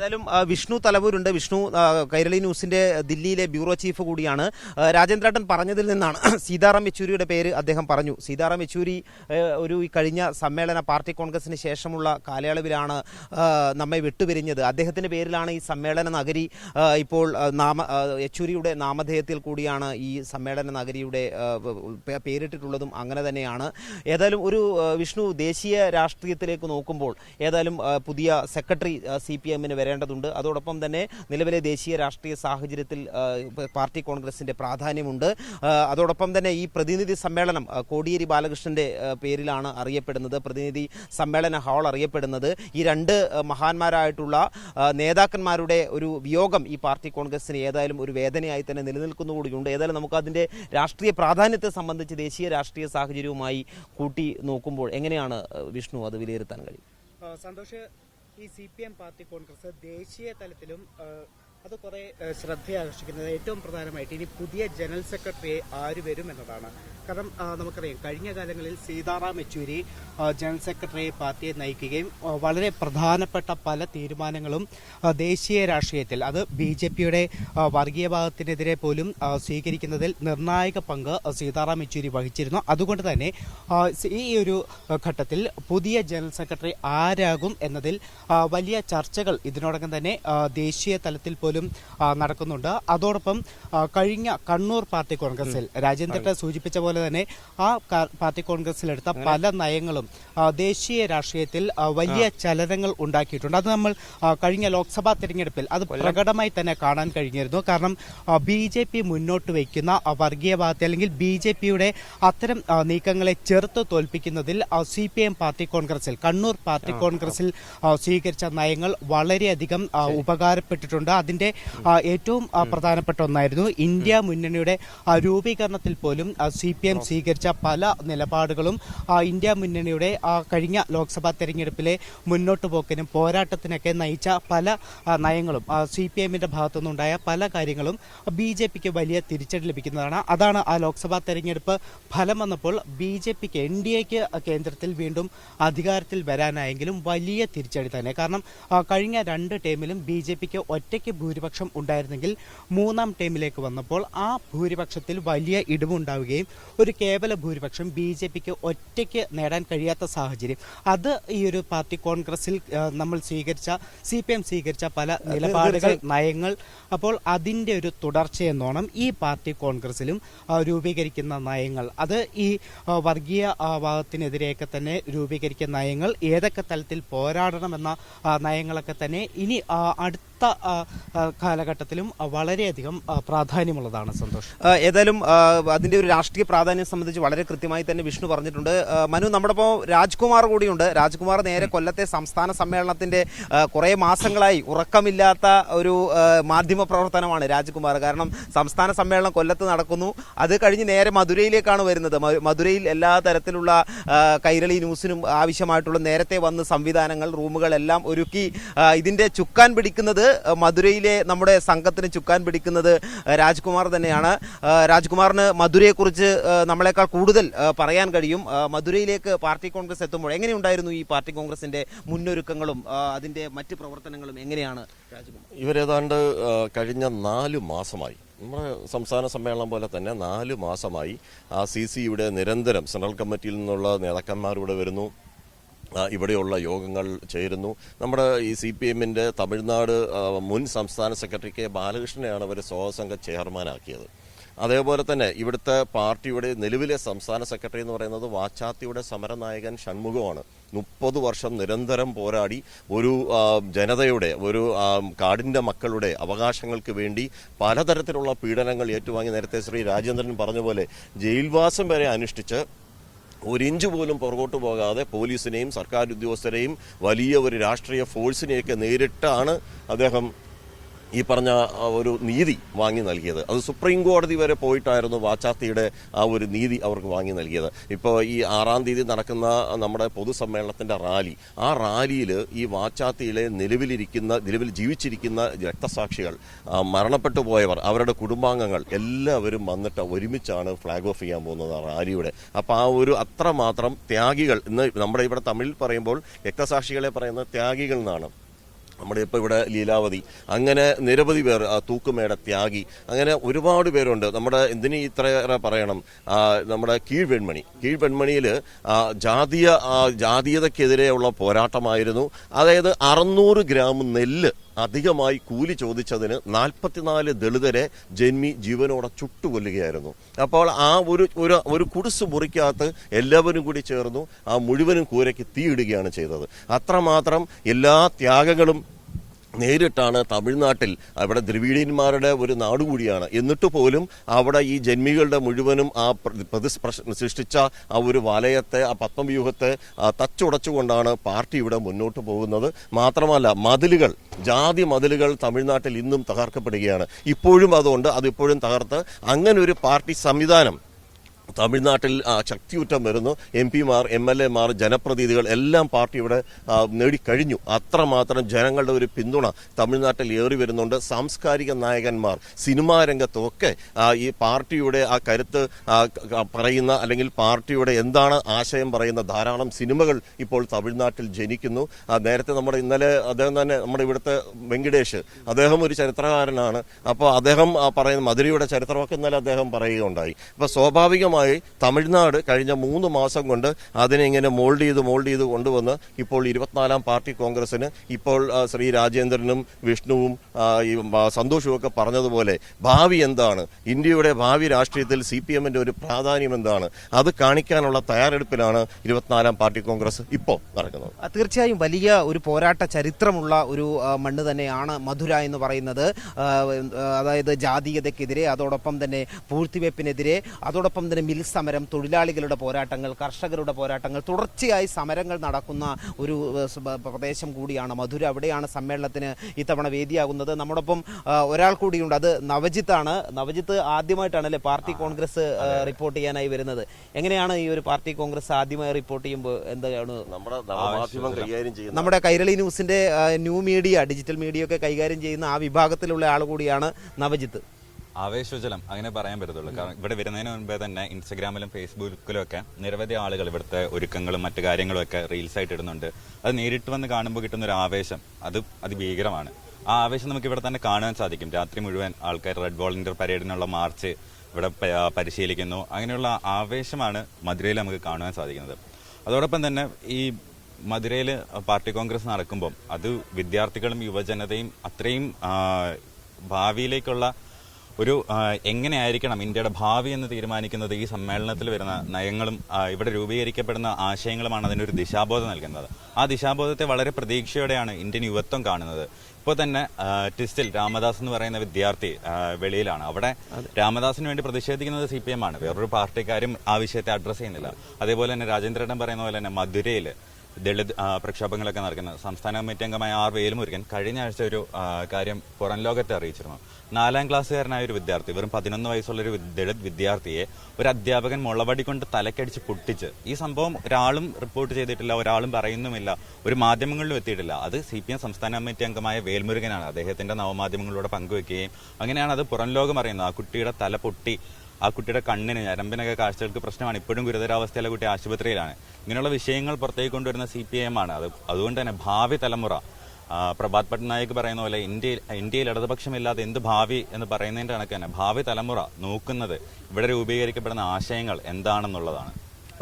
എന്തായാലും ആ, വിഷ്ണു തലവൂരുണ്ട്. വിഷ്ണു കൈരളി ന്യൂസിന്റെ ദില്ലിയിലെ ബ്യൂറോ ചീഫ് കൂടിയാണ്. രാജേന്ദ്രാട്ടൻ പറഞ്ഞതിൽ നിന്നാണ് സീതാറാം യെച്ചൂരിയുടെ പേര് അദ്ദേഹം പറഞ്ഞു. സീതാറാം യെച്ചൂരി ഒരു ഈ കഴിഞ്ഞ സമ്മേളന പാർട്ടി കോൺഗ്രസിന് ശേഷമുള്ള കാലയളവിലാണ് നമ്മെ വിട്ടുപിരിഞ്ഞത്. അദ്ദേഹത്തിന്റെ പേരിലാണ് ഈ സമ്മേളന നഗരി ഇപ്പോൾ നാമ യെച്ചൂരിയുടെ നാമധേയത്തിൽ കൂടിയാണ് ഈ സമ്മേളന നഗരിയുടെ പേരിട്ടിട്ടുള്ളതും അങ്ങനെ തന്നെയാണ്. ഏതായാലും ഒരു വിഷ്ണു ദേശീയ രാഷ്ട്രീയത്തിലേക്ക് നോക്കുമ്പോൾ ഏതായാലും പുതിയ സെക്രട്ടറി സി പി എമ്മിന് വരേണ്ടതുണ്ട് അതോടൊപ്പം തന്നെ നിലവിലെ ദേശീയ രാഷ്ട്രീയ സാഹചര്യത്തിൽ പാർട്ടി കോൺഗ്രസിന്റെ പ്രാധാന്യമുണ്ട്. അതോടൊപ്പം തന്നെ ഈ പ്രതിനിധി സമ്മേളനം കോടിയേരി ബാലകൃഷ്ണന്റെ പേരിലാണ് അറിയപ്പെടുന്നത്. പ്രതിനിധി സമ്മേളന ഹാൾ അറിയപ്പെടുന്നത്. ഈ രണ്ട് മഹാന്മാരായിട്ടുള്ള നേതാക്കന്മാരുടെ ഒരു വിയോഗം ഈ പാർട്ടി കോൺഗ്രസിന് ഏതായാലും ഒരു വേദനയായി തന്നെ നിലനിൽക്കുന്നു കൂടിയുണ്ട് ഏതായാലും നമുക്ക് അതിന്റെ രാഷ്ട്രീയ പ്രാധാന്യത്തെ സംബന്ധിച്ച് ദേശീയ രാഷ്ട്രീയ സാഹചര്യവുമായി കൂട്ടി നോക്കുമ്പോൾ എങ്ങനെയാണ് വിഷ്ണു അത് വിലയിരുത്താൻ കഴിയും സന്തോഷ് ഈ C P M party congress ദേശീയ തലത്തിലും അത് കുറെ ശ്രദ്ധയാകർഷിക്കുന്നത് ഏറ്റവും പ്രധാനമായിട്ട് ഇനി പുതിയ ജനറൽ സെക്രട്ടറിയെ ആര് വരും എന്നതാണ്. കാരണം നമുക്കറിയാം കഴിഞ്ഞ കാലങ്ങളിൽ സീതാറാം യെച്ചൂരി ജനറൽ സെക്രട്ടറിയെ പാർട്ടിയെ നയിക്കുകയും വളരെ പ്രധാനപ്പെട്ട പല തീരുമാനങ്ങളും ദേശീയ രാഷ്ട്രീയത്തിൽ അത് ബി ജെ പിയുടെ വർഗീയവാദത്തിനെതിരെ പോലും സ്വീകരിക്കുന്നതിൽ നിർണായക പങ്ക് സീതാറാം യെച്ചൂരി വഹിച്ചിരുന്നു. അതുകൊണ്ട് തന്നെ ഈ ഒരു ഘട്ടത്തിൽ പുതിയ ജനറൽ സെക്രട്ടറി ആരാകും എന്നതിൽ വലിയ ചർച്ചകൾ ഇതിനോടകം തന്നെ ദേശീയ തലത്തിൽ പോലും ആ, നടക്കുന്നുണ്ട്. അതോടൊപ്പം കഴിഞ്ഞ കണ്ണൂർ പാർട്ടി കോൺഗ്രസിൽ രാജേന്ദ്രൻ സൂചിപ്പിച്ച പോലെ തന്നെ ആ പാർട്ടി കോൺഗ്രസിലെടുത്ത പല നയങ്ങളും ദേശീയ രാഷ്ട്രീയത്തിൽ വലിയ ചലനങ്ങൾ ഉണ്ടാക്കിയിട്ടുണ്ട്. അത് നമ്മൾ കഴിഞ്ഞ ലോക്സഭാ തെരഞ്ഞെടുപ്പിൽ അത് പ്രകടമായി തന്നെ കാണാൻ കഴിഞ്ഞിരുന്നു. കാരണം ബി ജെ പി മുന്നോട്ട് വയ്ക്കുന്ന വർഗീയവാദത്തെ അല്ലെങ്കിൽ ബി ജെ പിയുടെ അത്തരം നീക്കങ്ങളെ ചെറുത്ത് തോൽപ്പിക്കുന്നതിൽ സി പി എം പാർട്ടി കോൺഗ്രസിൽ കണ്ണൂർ പാർട്ടി കോൺഗ്രസിൽ സ്വീകരിച്ച നയങ്ങൾ വളരെയധികം ഉപകാരപ്പെട്ടിട്ടുണ്ട്. അതിന്റെ ആ, ഏറ്റവും പ്രധാനപ്പെട്ട ഒന്നായിരുന്നു. ഇന്ത്യ മുന്നണിയുടെ രൂപീകരണത്തിൽ പോലും സി പി എം സ്വീകരിച്ച പല നിലപാടുകളും ഇന്ത്യ മുന്നണിയുടെ കഴിഞ്ഞ ലോക്സഭാ തെരഞ്ഞെടുപ്പിലെ മുന്നോട്ട് പോക്കിനും പോരാട്ടത്തിനൊക്കെ നയിച്ച പല നയങ്ങളും സി പി എമ്മിന്റെ ഭാഗത്തുനിന്നുണ്ടായ പല കാര്യങ്ങളും ബി ജെ പിക്ക് വലിയ തിരിച്ചടി ലഭിക്കുന്നതാണ്. അതാണ് ആ ലോക്സഭാ തെരഞ്ഞെടുപ്പ് ഫലം വന്നപ്പോൾ ബി ജെ പിക്ക് എൻ ഡി എക്ക് കേന്ദ്രത്തിൽ വീണ്ടും അധികാരത്തിൽ വരാനായെങ്കിലും വലിയ തിരിച്ചടി തന്നെ. കാരണം കഴിഞ്ഞ രണ്ട് ടേമിലും ബി ജെ പിക്ക് ഒറ്റയ്ക്ക് ഭൂരിപക്ഷം ഉണ്ടായിരുന്നെങ്കിൽ മൂന്നാം ടേമിലേക്ക് വന്നപ്പോൾ ആ ഭൂരിപക്ഷത്തിൽ വലിയ ഇടിവുണ്ടാവുകയും ഒരു കേവല ഭൂരിപക്ഷം ബി ജെ പിക്ക് ഒറ്റയ്ക്ക് നേടാൻ കഴിയാത്ത സാഹചര്യം. അത് ഈ ഒരു പാർട്ടി കോൺഗ്രസിൽ നമ്മൾ സ്വീകരിച്ച സി പി എം സ്വീകരിച്ച പല നിലപാടുകൾ നയങ്ങൾ അപ്പോൾ അതിന്റെ ഒരു തുടർച്ചയെന്നോണം ഈ പാർട്ടി കോൺഗ്രസിലും രൂപീകരിക്കുന്ന നയങ്ങൾ. അത് ഈ വർഗീയ വാദത്തിനെതിരെയൊക്കെ തന്നെ രൂപീകരിക്കുന്ന നയങ്ങൾ ഏതൊക്കെ തലത്തിൽ പോരാടണമെന്ന നയങ്ങളൊക്കെ തന്നെ ഇനി ആ, അടുത്ത കാലഘട്ടത്തിലും വളരെയധികം പ്രാധാന്യമുള്ളതാണ് സന്തോഷ്. ഏതായാലും അതിന്റെ ഒരു രാഷ്ട്രീയ പ്രാധാന്യം സംബന്ധിച്ച് വളരെ കൃത്യമായി തന്നെ വിഷ്ണു പറഞ്ഞിട്ടുണ്ട്. മനു നമ്മുടെ ഇപ്പോൾ രാജ്കുമാർ കൂടിയുണ്ട്. രാജ്കുമാർ നേരെ കൊല്ലത്തെ സംസ്ഥാന സമ്മേളനത്തിന്റെ കുറേ മാസങ്ങളായി ഉറക്കമില്ലാത്ത ഒരു മാധ്യമ പ്രവർത്തനമാണ് രാജ്കുമാർ. കാരണം സംസ്ഥാന സമ്മേളനം കൊല്ലത്ത് നടക്കുന്നു. അത് കഴിഞ്ഞ് നേരെ മധുരയിലേക്കാണ് വരുന്നത്. മധുരയിൽ എല്ലാ തരത്തിലുള്ള കൈരളി ന്യൂസിനും ആവശ്യമായിട്ടുള്ള നേരത്തെ വന്ന് സംവിധാനങ്ങൾ റൂമുകളെല്ലാം ഒരുക്കി ഇതിന്റെ ചുക്കാൻ പിടിക്കുന്നത് മധുരയിലെ നമ്മുടെ സംഘത്തിന് ചുക്കാൻ പിടിക്കുന്നത് രാജ്കുമാർ തന്നെയാണ്. രാജ്കുമാറിന് മധുരയെക്കുറിച്ച് നമ്മളെക്കാൾ കൂടുതൽ പറയാൻ കഴിയും. മധുരയിലേക്ക് പാർട്ടി കോൺഗ്രസ് എത്തുമ്പോൾ എങ്ങനെയുണ്ടായിരുന്നു ഈ പാർട്ടി കോൺഗ്രസിന്റെ മുന്നൊരുക്കങ്ങളും അതിന്റെ മറ്റ് പ്രവർത്തനങ്ങളും എങ്ങനെയാണ് രാജ്കുമാർ? ഇവരേതാണ്ട് കഴിഞ്ഞ നാല് മാസമായി നമ്മുടെ സംസ്ഥാന സമ്മേളനം പോലെ തന്നെ നാല് മാസമായി ആ സി സിയുടെ നിരന്തരം സെൻട്രൽ കമ്മിറ്റിയിൽ നിന്നുള്ള നേതാക്കന്മാരിവിടെ വരുന്നു. ഇവിടെയുള്ള യോഗങ്ങൾ ചേരുന്നു. നമ്മുടെ ഈ സി പി എമ്മിന്റെ തമിഴ്നാട് മുൻ സംസ്ഥാന സെക്രട്ടറി കെ ബാലകൃഷ്ണനെയാണ് അവർ സ്വാസംഘ ചെയർമാനാക്കിയത്. അതേപോലെ തന്നെ ഇവിടുത്തെ പാർട്ടിയുടെ നിലവിലെ സംസ്ഥാന സെക്രട്ടറി എന്ന് പറയുന്നത് വാച്ചാത്തിയുടെ സമരനായകൻ ഷൺമുഖമാണ്. മുപ്പത് വർഷം നിരന്തരം പോരാടി ഒരു ജനതയുടെ ഒരു കാടിന്റെ മക്കളുടെ അവകാശങ്ങൾക്ക് വേണ്ടി പലതരത്തിലുള്ള പീഡനങ്ങൾ ഏറ്റുവാങ്ങി. നേരത്തെ ശ്രീ രാജേന്ദ്രൻ പറഞ്ഞ പോലെ ജയിൽവാസം വരെ അനുഷ്ഠിച്ച് ഒരിഞ്ച് പോലും പുറകോട്ട് പോകാതെ പോലീസിനെയും സർക്കാർ ഉദ്യോഗസ്ഥരെയും വലിയ ഒരു രാഷ്ട്രീയ ഫോഴ്സിനെയൊക്കെ നേരിട്ടാണ് അദ്ദേഹം ഈ പറഞ്ഞ ഒരു നീതി വാങ്ങി നൽകിയത്. അത് സുപ്രീം കോടതി വരെ പോയിട്ടായിരുന്നു വാച്ചാത്തിയുടെ ആ ഒരു നീതി അവർക്ക് വാങ്ങി നൽകിയത്. ഇപ്പോൾ ഈ ആറാം തീയതി നടക്കുന്ന നമ്മുടെ പൊതുസമ്മേളനത്തിന്റെ റാലി ആ റാലിയിൽ ഈ വാച്ചാത്തിയിലെ നിലവിലിരിക്കുന്ന നിലവിൽ ജീവിച്ചിരിക്കുന്ന രക്തസാക്ഷികൾ മരണപ്പെട്ടു പോയവർ അവരുടെ കുടുംബാംഗങ്ങൾ എല്ലാവരും വന്നിട്ട് ഒരുമിച്ചാണ് ഫ്ലാഗ് ഓഫ് ചെയ്യാൻ പോകുന്നത് ആ റാലിയുടെ. അപ്പോൾ ആ ഒരു അത്രമാത്രം ത്യാഗികൾ ഇന്ന് നമ്മുടെ ഇവിടെ തമിഴിൽ പറയുമ്പോൾ രക്തസാക്ഷികളെ പറയുന്നത് ത്യാഗികൾ എന്നാണ്. നമ്മുടെ ഇപ്പോൾ ഇവിടെ ലീലാവതി. അങ്ങനെ നിരവധി പേർ തൂക്കുമേട ത്യാഗി. അങ്ങനെ ഒരുപാട് പേരുണ്ട്. നമ്മുടെ എന്തിനു ഇത്രയേറെ പറയണം? നമ്മുടെ കീഴ്വെൺമണി. കീഴ്വെൺമണിയിൽ ജാതീയ ആ, ജാതീയതയ്ക്കെതിരെയുള്ള പോരാട്ടമായിരുന്നു. അതായത് അറുന്നൂറ് ഗ്രാം നെല്ല് അധികമായി കൂലി ചോദിച്ചതിന് നാൽപ്പത്തിനാല് ദളിതരെ ജന്മി ജീവനോടെ ചുട്ടുകൊല്ലുകയായിരുന്നു. അപ്പോൾ ആ ഒരു ഒരു ഒരു കുടിസ് മുറിക്കകത്ത് എല്ലാവരും കൂടി ചേർന്നു ആ മുഴുവനും കൂരയ്ക്ക് തീയിടുകയാണ് ചെയ്തത്. അത്രമാത്രം എല്ലാ ത്യാഗങ്ങളും നേരിട്ടാണ് തമിഴ്നാട്ടിൽ അവിടെ ദ്രവീഡിയന്മാരുടെ ഒരു നാട് കൂടിയാണ്. എന്നിട്ട് പോലും അവിടെ ഈ ജന്മികളുടെ മുഴുവനും ആ പ്രതി സൃഷ്ടിച്ച ആ ഒരു വലയത്തെ ആ പത്മവ്യൂഹത്തെ തച്ചുടച്ചുകൊണ്ടാണ് പാർട്ടി ഇവിടെ മുന്നോട്ട് പോകുന്നത്. മാത്രമല്ല മതിലുകൾ ജാതി മതിലുകൾ തമിഴ്നാട്ടിൽ ഇന്നും തകർക്കപ്പെടുകയാണ്. ഇപ്പോഴും അതുകൊണ്ട് അതിപ്പോഴും തകർത്ത്. അങ്ങനെ ഒരു പാർട്ടി സംവിധാനം തമിഴ്നാട്ടിൽ ശക്തിയുറ്റം വരുന്നു. എം പിമാർ എം എൽ എമാർ ജനപ്രതിനിധികൾ എല്ലാം പാർട്ടി ഇവിടെ നേടിക്കഴിഞ്ഞു. അത്രമാത്രം ജനങ്ങളുടെ ഒരു പിന്തുണ തമിഴ്നാട്ടിൽ ഏറി വരുന്നുണ്ട്. സാംസ്കാരിക നായകന്മാർ സിനിമാ രംഗത്തുമൊക്കെ ഈ പാർട്ടിയുടെ ആ കരുത്ത് പറയുന്ന അല്ലെങ്കിൽ പാർട്ടിയുടെ എന്താണ് ആശയം പറയുന്ന ധാരാളം സിനിമകൾ ഇപ്പോൾ തമിഴ്നാട്ടിൽ ജനിക്കുന്നു. നേരത്തെ നമ്മുടെ ഇന്നലെ അദ്ദേഹം തന്നെ നമ്മുടെ ഇവിടുത്തെ വെങ്കിടേഷ് അദ്ദേഹം ഒരു ചരിത്രകാരനാണ്. അപ്പോൾ അദ്ദേഹം പറയുന്ന മധുരയുടെ ചരിത്രമൊക്കെ ഇന്നലെ അദ്ദേഹം പറയുകയുണ്ടായി. അപ്പോൾ സ്വാഭാവികമായി തമിഴ്നാട് കഴിഞ്ഞ മൂന്ന് മാസം കൊണ്ട് അതിനെ ഇങ്ങനെ മോൾഡ് ചെയ്ത് മോൾഡ് ചെയ്ത് കൊണ്ടുവന്ന് ഇപ്പോൾ ഇരുപത്തിനാലാം പാർട്ടി കോൺഗ്രസിന് ഇപ്പോൾ ശ്രീ രാജേന്ദ്രനും വിഷ്ണുവും ഈ സന്തോഷവും സന്തോഷും ഒക്കെ പറഞ്ഞതുപോലെ ഭാവി എന്താണ്? ഇന്ത്യയുടെ ഭാവി രാഷ്ട്രീയത്തിൽ സി പി എമ്മിന്റെ ഒരു പ്രാധാന്യം എന്താണ്? അത് കാണിക്കാനുള്ള തയ്യാറെടുപ്പിലാണ് ഇരുപത്തിനാലാം പാർട്ടി കോൺഗ്രസ് ഇപ്പോൾ നടക്കുന്നത്. തീർച്ചയായും വലിയ ഒരു പോരാട്ട ചരിത്രമുള്ള ഒരു മണ്ണ് തന്നെയാണ് മധുര എന്ന് പറയുന്നത്. അതായത് ജാതീയതയ്ക്കെതിരെ അതോടൊപ്പം തന്നെ പൂഴ്ത്തിവെപ്പിനെതിരെ അതോടൊപ്പം തന്നെ മിൽ സമരം തൊഴിലാളികളുടെ പോരാട്ടങ്ങൾ കർഷകരുടെ പോരാട്ടങ്ങൾ തുടർച്ചയായി സമരങ്ങൾ നടക്കുന്ന ഒരു പ്രദേശം കൂടിയാണ് മധുര. അവിടെയാണ് സമ്മേളനത്തിന് ഇത്തവണ വേദിയാകുന്നത്. നമ്മോടൊപ്പം ഒരാൾ കൂടിയുണ്ട്. അത് നവജിത്താണ് നവജിത്ത് ആദ്യമായിട്ടാണ് അല്ലേ പാർട്ടി കോൺഗ്രസ് റിപ്പോർട്ട് ചെയ്യാനായി വരുന്നത്. എങ്ങനെയാണ് ഈ ഒരു പാർട്ടി കോൺഗ്രസ് ആദ്യമായി റിപ്പോർട്ട് ചെയ്യുമ്പോൾ എന്താണ് നമ്മുടെ കൈരളി ന്യൂസിന്റെ ന്യൂ മീഡിയ ഡിജിറ്റൽ മീഡിയ ഒക്കെ കൈകാര്യം ചെയ്യുന്ന ആ വിഭാഗത്തിലുള്ള ആൾ കൂടിയാണ് നവജിത്ത്. ആവേശോജ്വലം. അങ്ങനെ പറയാൻ പറ്റത്തുള്ളൂ. കാരണം ഇവിടെ വരുന്നതിന് മുൻപേ തന്നെ ഇൻസ്റ്റഗ്രാമിലും ഫേസ്ബുക്കിലും ഒക്കെ നിരവധി ആളുകൾ ഇവിടുത്തെ ഒരുക്കങ്ങളും മറ്റു കാര്യങ്ങളും ഒക്കെ റീൽസ് ആയിട്ട് ഇടുന്നുണ്ട്. അത് നേരിട്ട് വന്ന് കാണുമ്പോൾ കിട്ടുന്ന ഒരു ആവേശം. അത് അതിഭീകരമാണ്. ആ ആവേശം നമുക്ക് ഇവിടെ തന്നെ കാണാൻ സാധിക്കും. രാത്രി മുഴുവൻ ആൾക്കാർ റെഡ് വോളണ്ടിയർ പരേഡിനുള്ള മാർച്ച് ഇവിടെ പരിശീലിക്കുന്നു. അങ്ങനെയുള്ള ആവേശമാണ് മധുരയിൽ നമുക്ക് കാണുവാൻ സാധിക്കുന്നത്. അതോടൊപ്പം തന്നെ ഈ മധുരയിൽ പാർട്ടി കോൺഗ്രസ് നടക്കുമ്പം അത് വിദ്യാർത്ഥികളും യുവജനതയും അത്രയും ഭാവിയിലേക്കുള്ള ഒരു എങ്ങനെയായിരിക്കണം ഇന്ത്യയുടെ ഭാവി എന്ന് തീരുമാനിക്കുന്നത് ഈ സമ്മേളനത്തിൽ വരുന്ന നയങ്ങളും ഇവിടെ രൂപീകരിക്കപ്പെടുന്ന ആശയങ്ങളുമാണ് അതിനൊരു ദിശാബോധം നൽകുന്നത്. ആ ദിശാബോധത്തെ വളരെ പ്രതീക്ഷയോടെയാണ് ഇന്ത്യൻ യുവത്വം കാണുന്നത്. ഇപ്പോൾ തന്നെ ട്വിസ്റ്റിൽ ടിസ്റ്റിൽ രാമദാസ് എന്ന് പറയുന്ന വിദ്യാർത്ഥി വെളിയിലാണ്. അവിടെ രാമദാസിന് വേണ്ടി പ്രതിഷേധിക്കുന്നത് സി പി എം ആണ്. വേറൊരു പാർട്ടിക്കാരും ആ വിഷയത്തെ അഡ്രസ് ചെയ്യുന്നില്ല. അതേപോലെ തന്നെ രാജേന്ദ്രൻ പറയുന്ന പോലെ തന്നെ മധുരയിൽ ദളിത് പ്രക്ഷോഭങ്ങളൊക്കെ നടക്കുന്നത്. സംസ്ഥാന കമ്മിറ്റി അംഗമായ ആർ വേലുമുരുകൻ കഴിഞ്ഞ ആഴ്ച ഒരു കാര്യം പുറം ലോകത്തെ അറിയിച്ചിരുന്നു. നാലാം ക്ലാസ്സുകാരനായ ഒരു വിദ്യാർത്ഥി വെറും പതിനൊന്ന് വയസ്സുള്ള ഒരു ദളിത് വിദ്യാർത്ഥിയെ ഒരു അധ്യാപകൻ മുളവടി കൊണ്ട് തലക്കടിച്ച് പൊട്ടിച്ച് ഈ സംഭവം ഒരാളും റിപ്പോർട്ട് ചെയ്തിട്ടില്ല ഒരാളും പറയുന്നുമില്ല ഒരു മാധ്യമങ്ങളിലും എത്തിയിട്ടില്ല. അത് സി പി എം സംസ്ഥാന കമ്മിറ്റി അംഗമായ വേൽമുരുകനാണ്. അദ്ദേഹത്തിന്റെ നവമാധ്യമങ്ങളിലൂടെ പങ്കുവെക്കുകയും അങ്ങനെയാണ് അത് പുറം ലോകം അറിയുന്നത്. ആ കുട്ടിയുടെ തല പൊട്ടി ആ കുട്ടിയുടെ കണ്ണിന് ഞരമ്പിനൊക്കെ കാഴ്ചകൾക്ക് പ്രശ്നമാണ്. ഇപ്പോഴും ഗുരുതരാവസ്ഥയിലെ കുട്ടി ആശുപത്രിയിലാണ്. ഇങ്ങനെയുള്ള വിഷയങ്ങൾ പുറത്തേക്ക് കൊണ്ടുവരുന്ന സി പി എം ആണ്. അത് അതുകൊണ്ട് തന്നെ ഭാവി തലമുറ പ്രഭാത് പട്നായിക് പറയുന്ന പോലെ ഇന്ത്യയിൽ ഇന്ത്യയിൽ ഇടതുപക്ഷമില്ലാതെ എന്ത് ഭാവി എന്ന് പറയുന്നതിന്റെ കണക്ക് തന്നെ ഭാവി തലമുറ നോക്കുന്നത് ഇവിടെ രൂപീകരിക്കപ്പെടുന്ന ആശയങ്ങൾ എന്താണെന്നുള്ളതാണ്.